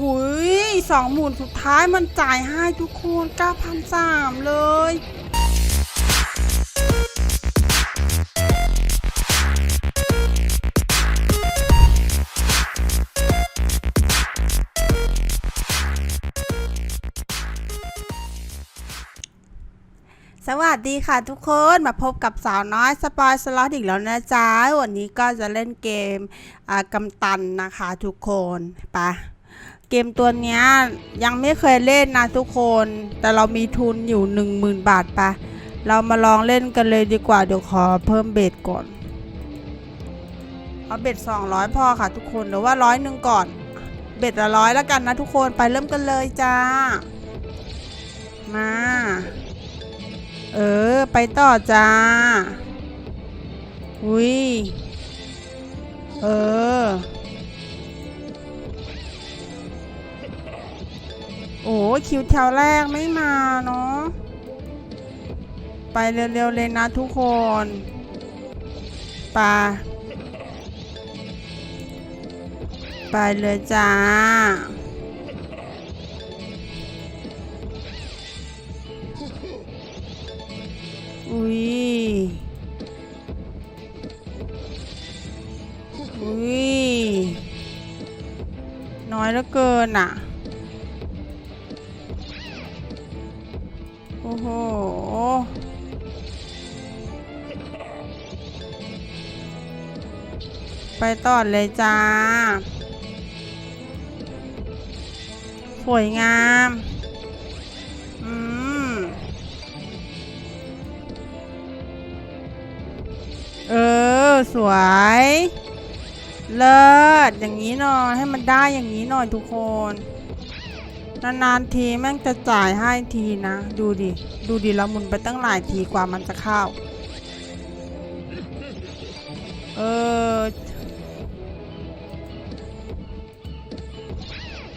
หุยสองหมื่นสุดท้ายมันจ่ายให้ทุกคน9,300เลยสวัสดีค่ะทุกคนมาพบกับสาวน้อยสปอยสล็อตอีกแล้วนะจ๊ะ วันนี้ก็จะเล่นเกมอ่ากำตันนะคะทุกคนไป เกมตัวนี้ยยังไม่เคยเล่นนะทุกคน แต่เรามีทุนอยู่ 10,000 บาทปะเรามาลองเล่นกันเลยดีกว่า เดี๋ยวขอเพิ่มเบ็ดก่อน เอาเบ็ด200 พอค่ะทุกคนหรือว่าร้อยหนึ่งก่อน เบ็ดละร้อยแล้วกันนะทุกคนไปเริ่มกันเลยจ้า มา เออ ไปต่อจ้า อุ้ย เออ อ้คิวแถวแรกไม่มาเนาะไปเร็วๆเลยนะทุกคนไปาไปเลยจ้าอุ้ยอุ้ยน้อยเหลือเกินอะ อ้โห ไปต่อเลยจ้า สวยงาม อืม เออ สวย เลิศ อย่างนี้หน่อย ให้มันได้อย่างนี้หน่อยทุกคน นานๆทีแม่งจะจ่ายให้ทีนะ ดูดิ ดูดิเราหมุนไปตั้งหลายทีกว่ามันจะเข้า เออ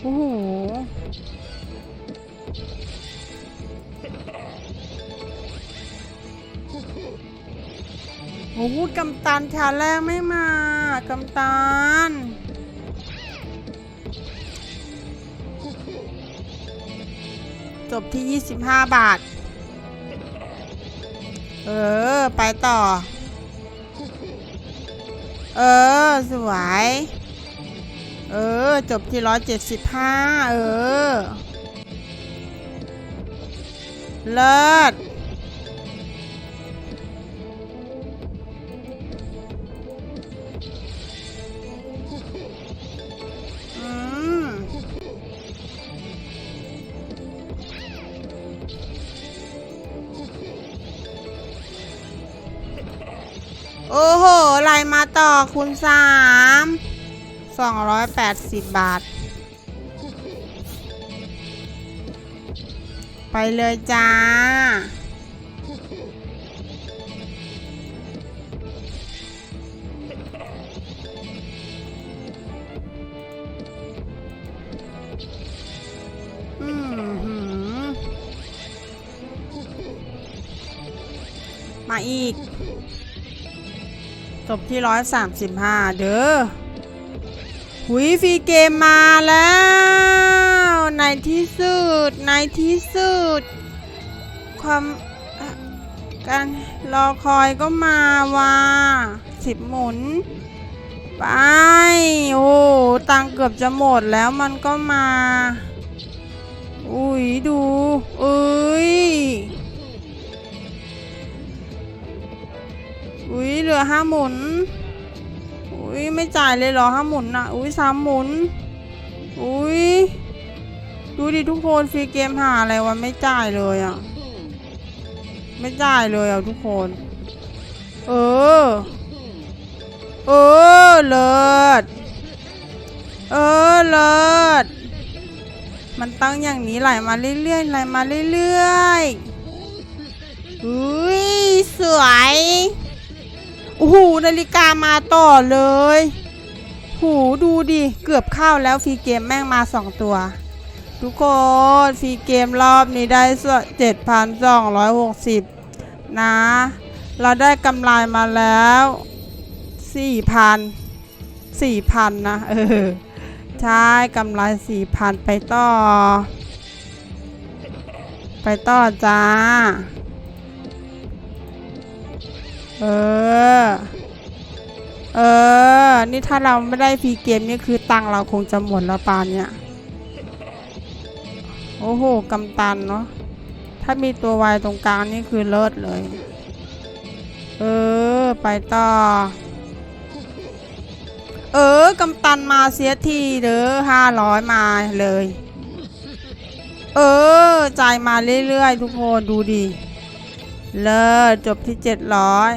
โอ้โหโอ้โหกำตันชาแรกไม่มากำตัน จบที่ 25 บาท เออ ไปต่อ เออ สวย เออ จบที่ 175 เออ เลิศ ต่อคูณสามสองร้อยแปดสิบบาท ไปเลยจ้า อืมมาอีก บที่ร้อยสามสิบห้าเด้อหุยฟรีเกมมาแล้ว ในที่สุด ในที่สุด ความการรอคอยก็มาว่าสิบหมุน ไป โอ้ตังเกือบจะหมดแล้วมันก็มา อุ้ยดูเอ้ย อุ้ยเหลือห้าหมุน อุ้ยไม่จ่ายเลยเหรอห้าหมุนอะ อุ้ยสามหมุน อุ้ยดูดิทุกคนฟรีเกมหาอะไรวะไม่จ่ายเลยอะ ไม่จ่ายเลยอะทุกคน เออ เออเลิศเออเลิศมันตั้งอย่างนี้ไหลมาเรื่อยๆไหลมาเรื่อยๆอุ้ยสวย โอ้โหนาฬิกามาต่อเลย หูดูดิเกือบเข้าแล้วฟรีเกมแม่งมาสองตัว ทุกคนฟรีเกมรอบนี้ได้เจ็ดพันสองร้อยหกสิบนะ เราได้กำไรมาแล้วสี่พันสี่พันนะเออใช่กำไรสี่พันไปต่อ ไปต่อจ้า เออ เออ นี่ถ้าเราไม่ได้ฟรีเกมนี่คือตังเราคงจะหมดแล้วปานเนี่ย โอ้โหกำตันเนาะ ถ้ามีตัววายตรงกลางนี่คือเลิศเลย เออ ไปต่อ เออกำตันมาเสียทีเด้อห้าร้อยมาเลย เออ จ่ายมาเรื่อยๆ ทุกคนดูดิ เลิศจบที่เจ็ดร้อย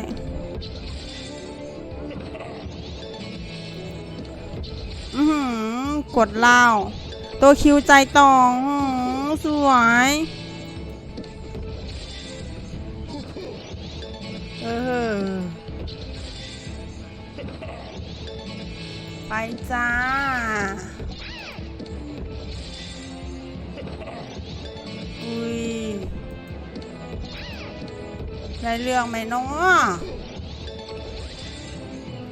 อือหือกดเล้าตัวคิวใจตองสวย เออ ไปจ้า ได้เรื่องไหมเนาะ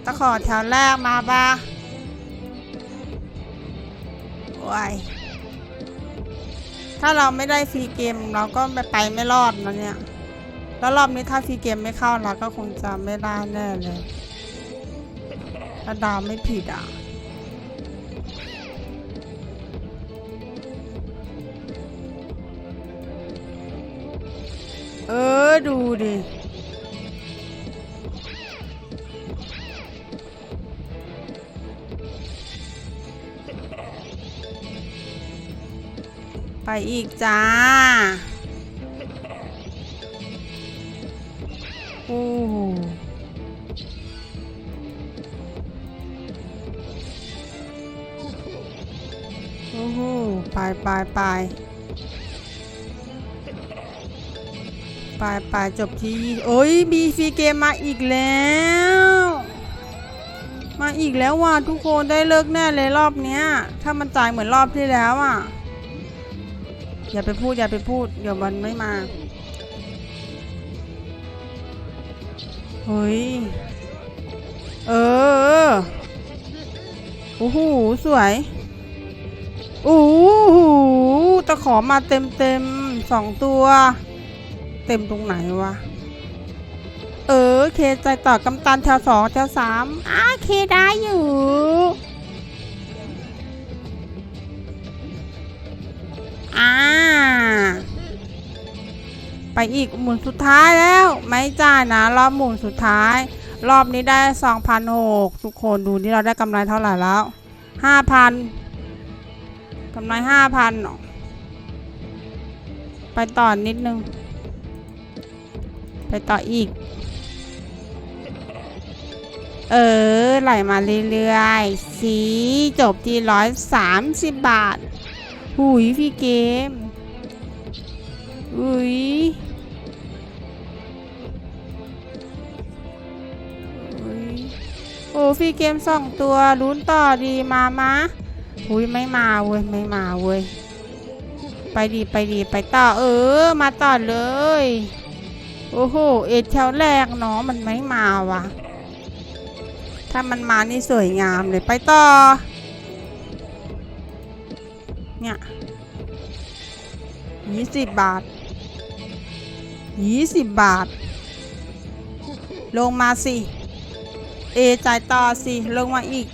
ตะขอแถวแรกมาปะว้ายถ้าเราไม่ได้ฟรีเกมเราก็ไปไปไม่รอดนะเนี่ย แล้วรอบนี้ถ้าฟรีเกมไม่เข้าเราก็คงจะไม่ได้แน่เลยถ้าดาวไม่ผิดอะ ออ ดูดิไปอีกจ้า โอ้โหโอ้โหไปไปไป ไปไปจบที่โอ้ยบีฟีเกมมาอีกแล้ว มาอีกแล้วว่ะทุกคนได้เลิกแน่เลยรอบเนี้ย ถ้ามันจ่ายเหมือนรอบที่แล้วอะ อย่าไปพูดอย่าไปพูดเดี๋ยวมันไม่มาเฮ้ย เออโอ้โหสวยโอ้โหตะขอมาเต็มเต็มสองตัว เต็มตรงไหนวะ เออ เคใจต่อกำตันแถวสองแถวสามอ้าเคได้อยู่อ่าไปอีกหมุนสุดท้ายแล้ว ไม่จ่ายนะ รอบหมุนสุดท้าย รอบนี้ได้สองพันหกทุกคนดูนี่เราได้กำไรเท่าไหร่แล้วห้าพันกำไรห้าพันไปต่อนิดนึง ไปต่ออีก เออ ไหลมาเรื่อยๆ สีจบที่ร้อยสามสิบบาท หุยพี่เกม อุ้ยอุ๊ยโอ้พี่เกมสองตัวลุ้นต่อดีมามะหุยไม่มาเว้ย ไม่มาเว้ย ไปดีไปดีไปต่อเออ มาต่อเลย โอ้โห เอ็ดแถวแรกเนาะมันไม่มาวะถ้ามันมานี่สวยงามเลยไปต่อ เนี่ยยี่สิบบาทยี่สิบบาท ลงมาสิ เอจ่ายต่อสิ ลงมาอีก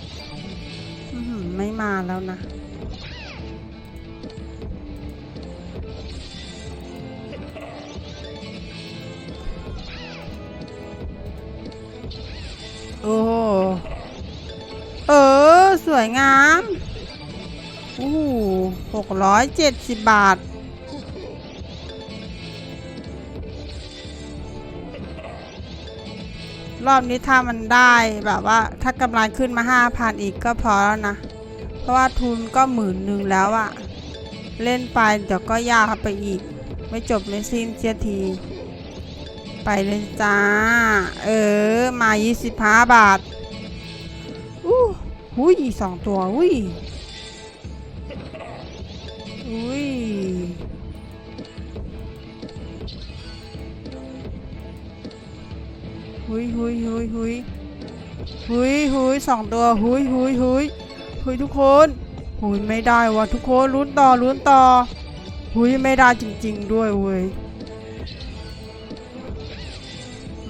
อไม่มาแล้วนะ สวยงามโอ้หกร้อยเจ็ดสิบบาท รอบนี้ถ้ามันได้แบบว่า ถ้ากำไรขึ้นมาห้าพันอีกก็พอแล้วนะ เพราะว่าทุนก็หมื่นหนึ่งแล้วอะเล่นไปเดี๋ยวก็ยากไปอีก ไม่จบไม่สิ้นเสียที ไปเลยจ้า เออ มา 25 บาท หูยสองตัวอุ้ยอุ้ยหุยหุยหุยหุยหุยหุยสองตัวหุยหุยหุยหุยทุกคนหุยไม่ได้วะทุกคนลุ้นต่อลุ้นต่อหุยไม่ได้จริง ๆ ด้วยเว้ย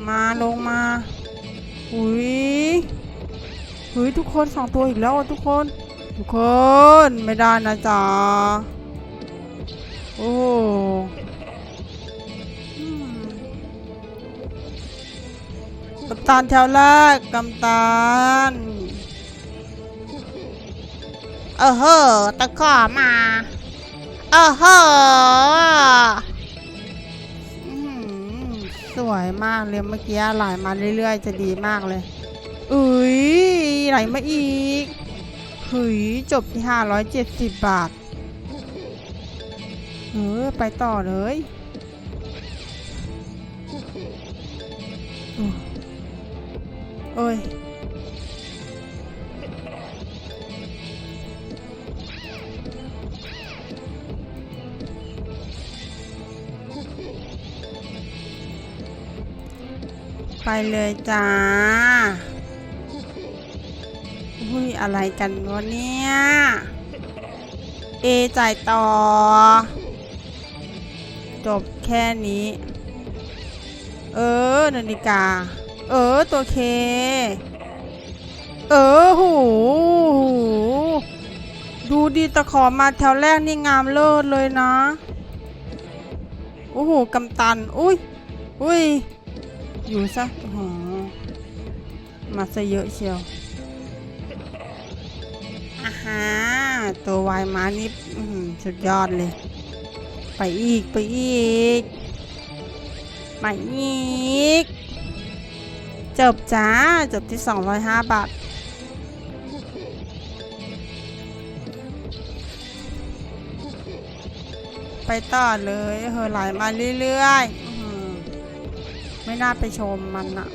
มาลงมาหุย หุยทุกคนสองตัวอีกแล้วอะทุกคน ทุกคนไม่ได้นะจ๊ะโอ้อืมกัปตันแถวแรกกัปตันเออเฮ้อตะขอมาเออเฮ้ออื้อหือสวยมากเลยเมื่อกี้ไหลมาเรื่อยๆ จะดีมากเลยอุ้ย ไหลมาอีกหุยจบที่ 570 บาท เออ ไปต่อเลยโอ้ยไปเลยจ้า ยอะไรกันวะเนี่ย เอจ่ายต่อ จบแค่นี้ เออ นาฬิกา เออ ตัวเค เออหูดูดีตะขอมาแถวแรกนี่งามเลิศเลยนะ โอ้โหกำตัน อุ้ย อุ้ย อยู่ซะมาซะเยอะเชียว ตัววายมานี่สุดยอดเลย ไปอีกไปอีก ไปอีก จบจ้า จบที่ 205 บาทไปต่อเลย เฮอไหลมาเรื่อยๆ ไม่น่าไปชมมันอะ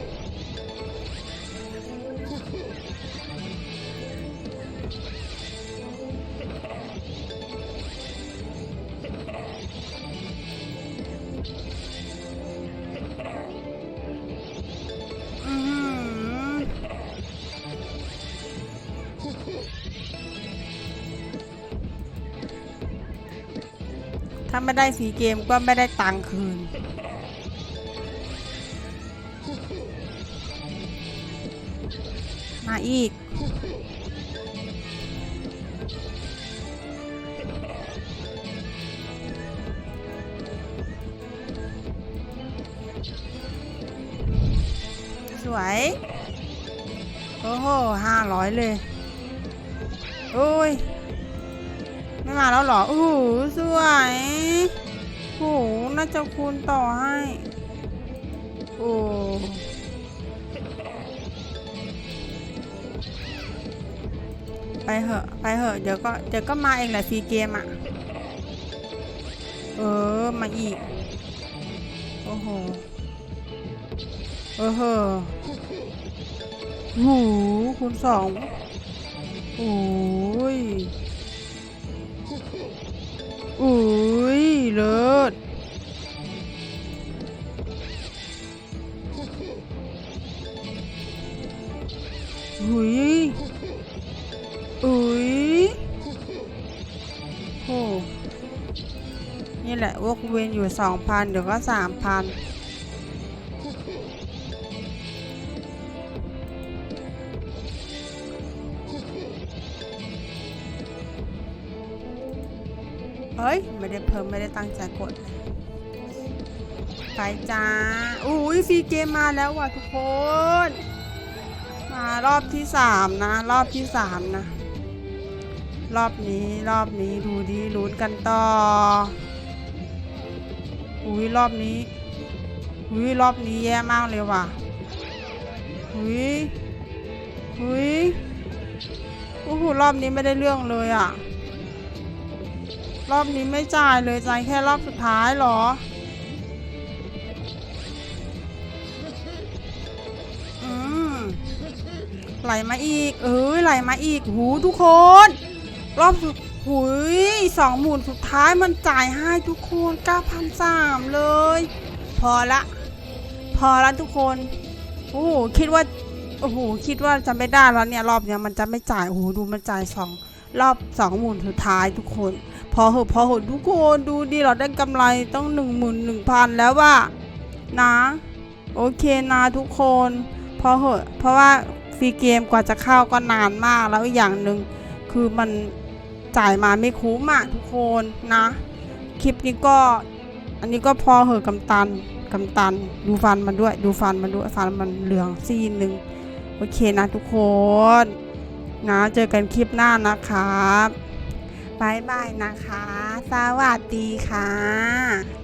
ถ้าไม่ได้สีเกมก็ไม่ได้ตังค์คืน มาอีก สวย โอ้โหห้าร้อยเลย โอ้ย ไม่มาแล้วเหรอโอ้โหสวยโอ้โหน่าจะคูณต่อให้โอ้ไปเหอะ ไปเหอะ เดี๋ยวก็ เดี๋ยวก็มาเองแหละฟรีเกมอะ เออ มาอีก โอ้โห เออเหอะหูคูณสองโอ้ย อุ้ยเลิศหุยอุ้ยโอ้นี่แหละวกเวียนอยู่สองพันเดี๋ยวก็สามพัน พิ่มไม่ได้ตั้งใจกดไปจ้าอุ้ยฟรีเกมมาแล้วว่ะทุกคน มารอบที่สามนะ รอบที่สามนะ รอบนี้รอบนี้ดูดิลุ้นกันต่อ อุ้ยรอบนี้ อุ้ยรอบนี้แย่มากเลยว่ะ อุ้ยอุ้ยโอ้โหรอบนี้ไม่ได้เรื่องเลยอะ รอบนี้ไม่จ่ายเลยจ่ายแค่รอบสุดท้ายเหรออืมไหลมาอีก เอ้ยไหลมาอีก หูทุกคน รอบสุดหุยสองหมุนสุดท้ายมันจ่ายให้ทุกคนเก้าพันสามเลย พอละ พอละทุกคน โอ้โหคิดว่า โอ้โหคิดว่าจะไม่ได้แล้วเนี่ย รอบเนี้ยมันจะไม่จ่าย โอ้โหดูมันจ่ายสองรอบสองหมุนสุดท้ายทุกคน พอเหอะพอเหอะทุกคนดูดิเราได้กำไรต้องหนึ่งหมื่นหนึ่งพันแล้วว่านะ โอเคนะทุกคน พอเหอะเพราะว่าฟรีเกมกว่าจะเข้าก็นานมากแล้วอีกอย่างหนึ่งคือมันจ่ายมาไม่คุ้มอะทุกคนนะ คลิปนี้ก็อันนี้ก็พอเหอะกำตันกำตันดูฟันมันด้วย ดูฟันมันด้วยฟันมันเหลืองซีนหนึ่งโอเคนะทุกคน นะเจอกันคลิปหน้านะครับ บายบายนะคะ สวัสดีค่ะ